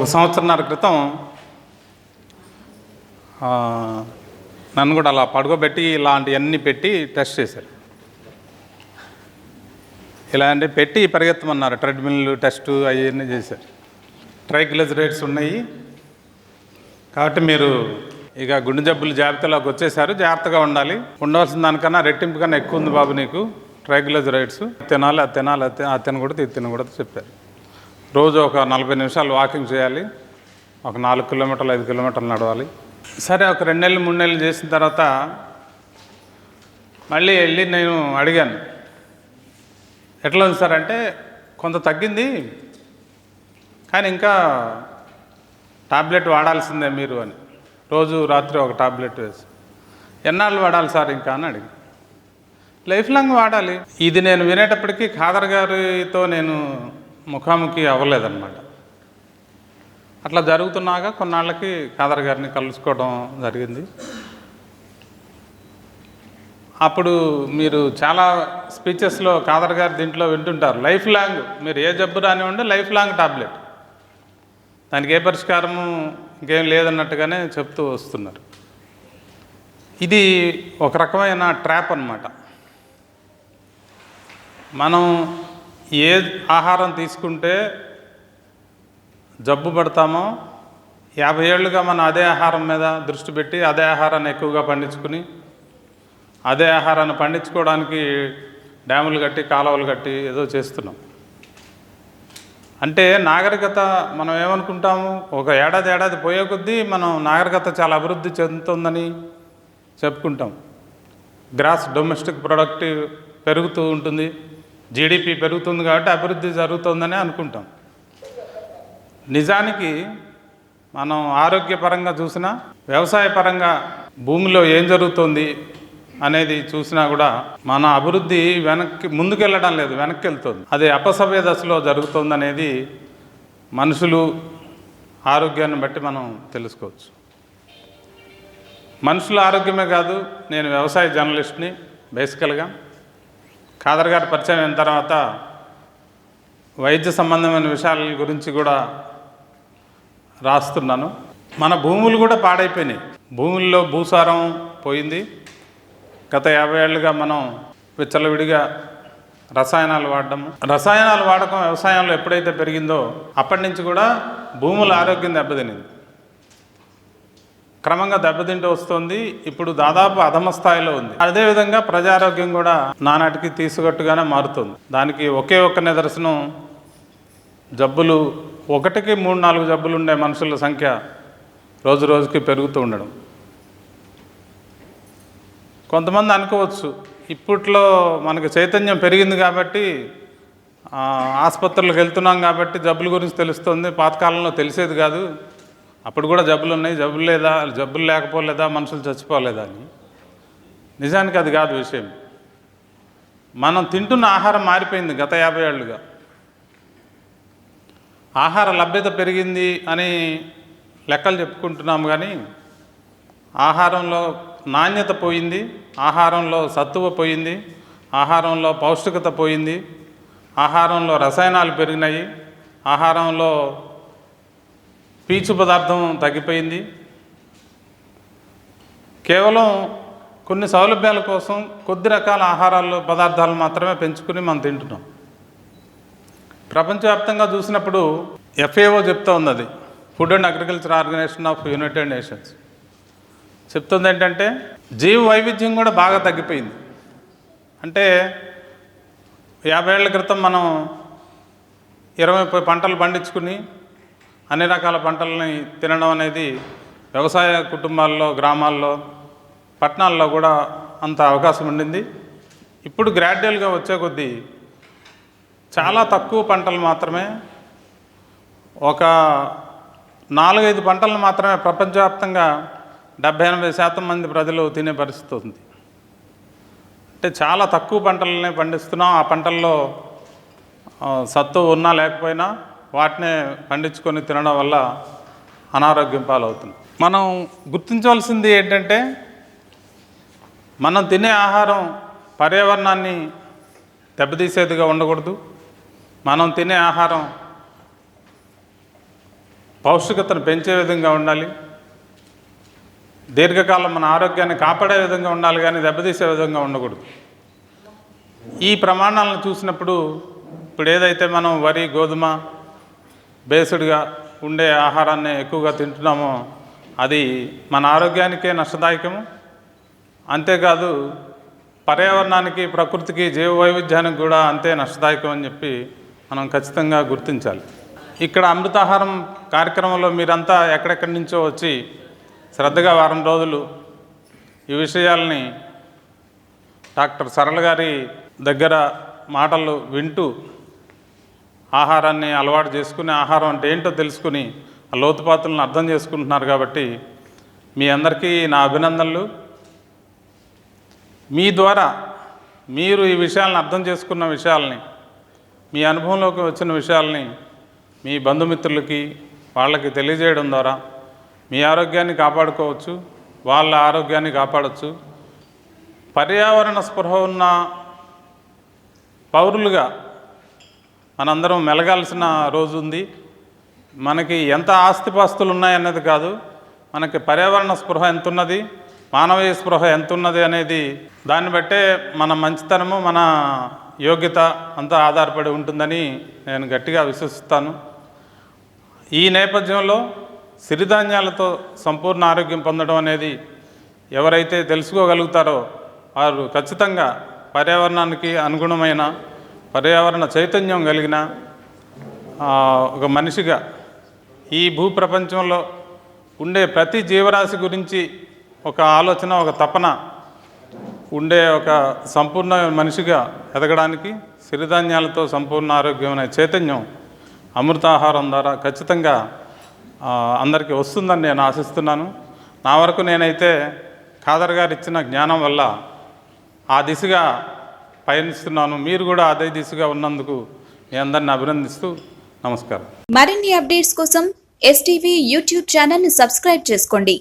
ఒక సంవత్సరంన్నర క్రితం నన్ను కూడా అలా పడుకోబెట్టి ఇలాంటివన్నీ పెట్టి టెస్ట్ చేశారు. ఇలాంటి పెట్టి పరిగెత్తమన్నారు ట్రెడ్మిల్ టెస్ట్ అవన్నీ చేశారు. ట్రైగ్లిజరైడ్స్ ఉన్నాయి. కాబట్టి మీరు ఇక గుండె జబ్బులు జాబితాలోకి వచ్చేసారు జాగ్రత్తగా ఉండాలి. ఉండవలసిన దానికన్నా రెట్టింపు కన్నా ఎక్కువ ఉంది బాబు నీకు ట్రైగ్లిజరైడ్స్ తినాలి అది తినాలి అది తిన కూడా తినకూడదు కూడా చెప్పారు. రోజు ఒక నలభై నిమిషాలు వాకింగ్ చేయాలి. ఒక నాలుగు కిలోమీటర్లు ఐదు కిలోమీటర్లు నడవాలి. సరే ఒక రెండు నెలలు మూడు నెలలు చేసిన తర్వాత మళ్ళీ వెళ్ళి నేను అడిగాను. ఎట్లా ఉంది సార్ అంటే కొంత తగ్గింది కానీ ఇంకా టాబ్లెట్ వాడాల్సిందే మీరు అని. రోజు రాత్రి ఒక టాబ్లెట్ వేసి. ఎన్నాళ్ళు వాడాలి సార్ ఇంకా అని అడిగి. లైఫ్ లాంగ్ వాడాలి. ఇది నేను వినేటప్పటికీ ఖాదర్ గారితో నేను ముఖాముఖి అవ్వలేదన్నమాట. అట్లా జరుగుతున్నాక కొన్నాళ్ళకి కాదర్ గారిని కలుసుకోవడం జరిగింది. అప్పుడు మీరు చాలా స్పీచెస్లో ఖాదర్ గారి దీంట్లో వింటుంటారు లైఫ్ లాంగ్ మీరు ఏ జబ్బు రానివ్వండి లైఫ్ లాంగ్ టాబ్లెట్. దానికి ఏ పరిష్కారము ఇంకేం లేదన్నట్టుగానే చెప్తూ వస్తున్నారు. ఇది ఒక రకమైన ట్రాప్ అన్నమాట. మనం ఏ ఆహారం తీసుకుంటే జబ్బు పడతామో యాభై ఏళ్ళుగా మనం అదే ఆహారం మీద దృష్టి పెట్టి అదే ఆహారాన్ని ఎక్కువగా పండించుకుని అదే ఆహారాన్ని పండించుకోవడానికి డ్యాములు కట్టి కాలువలు కట్టి ఏదో చేస్తున్నాం. అంటే నాగరికత మనం ఏమనుకుంటాము? ఒక ఏడాది ఏడాది పోయే కొద్దీ మనం నాగరికత చాలా అభివృద్ధి చెందుతుందని చెప్పుకుంటాం. గ్రాస్ డొమెస్టిక్ ప్రొడక్ట్ పెరుగుతూ ఉంటుంది. జీడిపి పెరుగుతుంది కాబట్టి అభివృద్ధి జరుగుతుందని అనుకుంటాం. నిజానికి మనం ఆరోగ్యపరంగా చూసినా వ్యవసాయపరంగా భూమిలో ఏం జరుగుతుంది అనేది చూసినా కూడా మన అభివృద్ధి వెనక్కి ముందుకెళ్ళడం లేదు వెనక్కి వెళ్తుంది అది అపసవ్య దశలో జరుగుతుంది అనేది మనుషులు ఆరోగ్యాన్ని బట్టి మనం తెలుసుకోవచ్చు. మనుషుల ఆరోగ్యమే కాదు నేను వ్యవసాయ జర్నలిస్ట్ని బేసికల్గా ఖాదర్ గారి పరిచయం అయిన తర్వాత వైద్య సంబంధమైన విషయాల గురించి కూడా రాస్తున్నాను. మన భూములు కూడా పాడైపోయినాయి. భూముల్లో భూసారం పోయింది. గత యాభై ఏళ్ళుగా మనం విచ్చలవిడిగా రసాయనాలు వాడడం రసాయనాలు వాడకం వ్యవసాయంలో ఎప్పుడైతే పెరిగిందో అప్పటి నుంచి కూడా భూముల ఆరోగ్యం దెబ్బతినింది. క్రమంగా దెబ్బతింటూ వస్తుంది. ఇప్పుడు దాదాపు అధమ స్థాయిలో ఉంది. అదేవిధంగా ప్రజారోగ్యం కూడా నానాటికి తీసుకట్టుగానే మారుతుంది. దానికి ఒకే ఒక్క నిదర్శనం జబ్బులు ఒకటికి మూడు నాలుగు జబ్బులు ఉండే మనుషుల సంఖ్య రోజు రోజుకి పెరుగుతూ ఉండడం. కొంతమంది అనుకోవచ్చు ఇప్పట్లో మనకు చైతన్యం పెరిగింది కాబట్టి ఆసుపత్రులకు వెళ్తున్నాం కాబట్టి జబ్బుల గురించి తెలుస్తుంది. పాతకాలంలో తెలిసేది కాదు. అప్పుడు కూడా జబ్బులు ఉన్నాయి. జబ్బులు లేదా జబ్బులు లేకపోలేదా మనుషులు చచ్చిపోలేదా అని. నిజానికి అది కాదు విషయం. మనం తింటున్న ఆహారం మారిపోయింది గత యాభై ఏళ్ళుగా. ఆహార లభ్యత పెరిగింది అని లెక్కలు చెప్పుకుంటున్నాము కానీ ఆహారంలో నాణ్యత పోయింది ఆహారంలో సత్తువ పోయింది ఆహారంలో పౌష్టికత పోయింది ఆహారంలో రసాయనాలు పెరిగినాయి ఆహారంలో పీచు పదార్థం తగ్గిపోయింది. కేవలం కొన్ని సౌలభ్యాల కోసం కొద్ది రకాల ఆహారాలు పదార్థాలు మాత్రమే పెంచుకుని మనం తింటున్నాం. ప్రపంచవ్యాప్తంగా చూసినప్పుడు ఎఫ్ఏఓ చెప్తా ఉంది అది Food and Agriculture Organization of United Nations చెప్తుంది ఏంటంటే జీవ వైవిధ్యం కూడా బాగా తగ్గిపోయింది. అంటే యాభై ఏళ్ళ క్రితం మనం ఇరవై ముప్పై పంటలు పండించుకుని అన్ని రకాల పంటలని తినడం అనేది వ్యవసాయ కుటుంబాల్లో గ్రామాల్లో పట్టణాల్లో కూడా అంత అవకాశం ఉండింది. ఇప్పుడు గ్రాడ్యువల్గా వచ్చే కొద్దీ చాలా తక్కువ పంటలు మాత్రమే ఒక నాలుగైదు పంటలను మాత్రమే ప్రపంచవ్యాప్తంగా డెబ్బై ఎనభై శాతం మంది ప్రజలు తినే పరిస్థితి ఉంది. అంటే చాలా తక్కువ పంటలనే పండిస్తున్నాం. ఆ పంటల్లో సత్తు ఉన్నా లేకపోయినా వాటినే పండించుకొని తినడం వల్ల అనారోగ్యం పాలవుతుంది. మనం గుర్తించవలసింది ఏంటంటే మనం తినే ఆహారం పర్యావరణాన్ని దెబ్బతీసేదిగా ఉండకూడదు. మనం తినే ఆహారం పౌష్టికతను పెంచే విధంగా ఉండాలి. దీర్ఘకాలం మన ఆరోగ్యాన్ని కాపాడే విధంగా ఉండాలి కానీ దెబ్బతీసే విధంగా ఉండకూడదు. ఈ ప్రమాణాలను చూసినప్పుడు ఇప్పుడు ఏదైతే మనం వరి గోధుమ బేస్డ్గా ఉండే ఆహారాన్ని ఎక్కువగా తింటున్నామో అది మన ఆరోగ్యానికే నష్టదాయకము. అంతేకాదు పర్యావరణానికి ప్రకృతికి జీవ వైవిధ్యానికి కూడా అంతే నష్టదాయకం అని చెప్పి మనం ఖచ్చితంగా గుర్తించాలి. ఇక్కడ అమృతాహారం కార్యక్రమంలో మీరంతా ఎక్కడెక్కడి నుంచో వచ్చి శ్రద్ధగా వారం రోజులు ఈ విషయాల్ని డాక్టర్ సరళ గారి దగ్గర మాటలు వింటూ ఆహారాన్ని అలవాటు చేసుకుని ఆహారం అంటే ఏంటో తెలుసుకుని ఆ లోతుపాతులను అర్థం చేసుకుంటున్నారు కాబట్టి మీ అందరికీ నా అభినందనలు. మీ ద్వారా మీరు ఈ విషయాలను అర్థం చేసుకున్న విషయాల్ని మీ అనుభవంలోకి వచ్చిన విషయాల్ని మీ బంధుమిత్రులకి వాళ్ళకి తెలియజేయడం ద్వారా మీ ఆరోగ్యాన్ని కాపాడుకోవచ్చు వాళ్ళ ఆరోగ్యాన్ని కాపాడచ్చు. పర్యావరణ స్పృహ ఉన్న పౌరులుగా మనందరం మెలగాల్సిన రోజు ఉంది మనకి ఎంత ఆస్తిపాస్తులు ఉన్నాయన్నది కాదు మనకి పర్యావరణ స్పృహ ఎంత ఉన్నది మానవీయ స్పృహ ఎంత ఉన్నది అనేది దాన్ని బట్టే మన మంచితనము మన యోగ్యత అంతా ఆధారపడి ఉంటుందని నేను గట్టిగా విశ్వసిస్తాను. ఈ నేపథ్యంలో సిరిధాన్యాలతో సంపూర్ణ ఆరోగ్యం పొందడం అనేది ఎవరైతే తెలుసుకోగలుగుతారో వారు ఖచ్చితంగా పర్యావరణానికి అనుగుణమైన పర్యావరణ చైతన్యం కలిగిన ఒక మనిషిగా ఈ భూప్రపంచంలో ఉండే ప్రతి జీవరాశి గురించి ఒక ఆలోచన ఒక తపన ఉండే ఒక సంపూర్ణ మనిషిగా ఎదగడానికి సిరిధాన్యాలతో సంపూర్ణ ఆరోగ్యం అనే చైతన్యం అమృతాహారం ద్వారా ఖచ్చితంగా అందరికీ వస్తుందని నేను ఆశిస్తున్నాను. నా వరకు నేనైతే ఖాదర్ గారు ఇచ్చిన జ్ఞానం వల్ల ఆ దిశగా పయనిస్తున్నాను. మీరు కూడా అదే దిశగా ఉన్నందుకు మీ అందరిని అభినందిస్తూ నమస్కారం. మరిన్ని అప్డేట్స్ కోసం ఎస్టీవీ యూట్యూబ్ ఛానల్ని సబ్స్క్రైబ్ చేసుకోండి.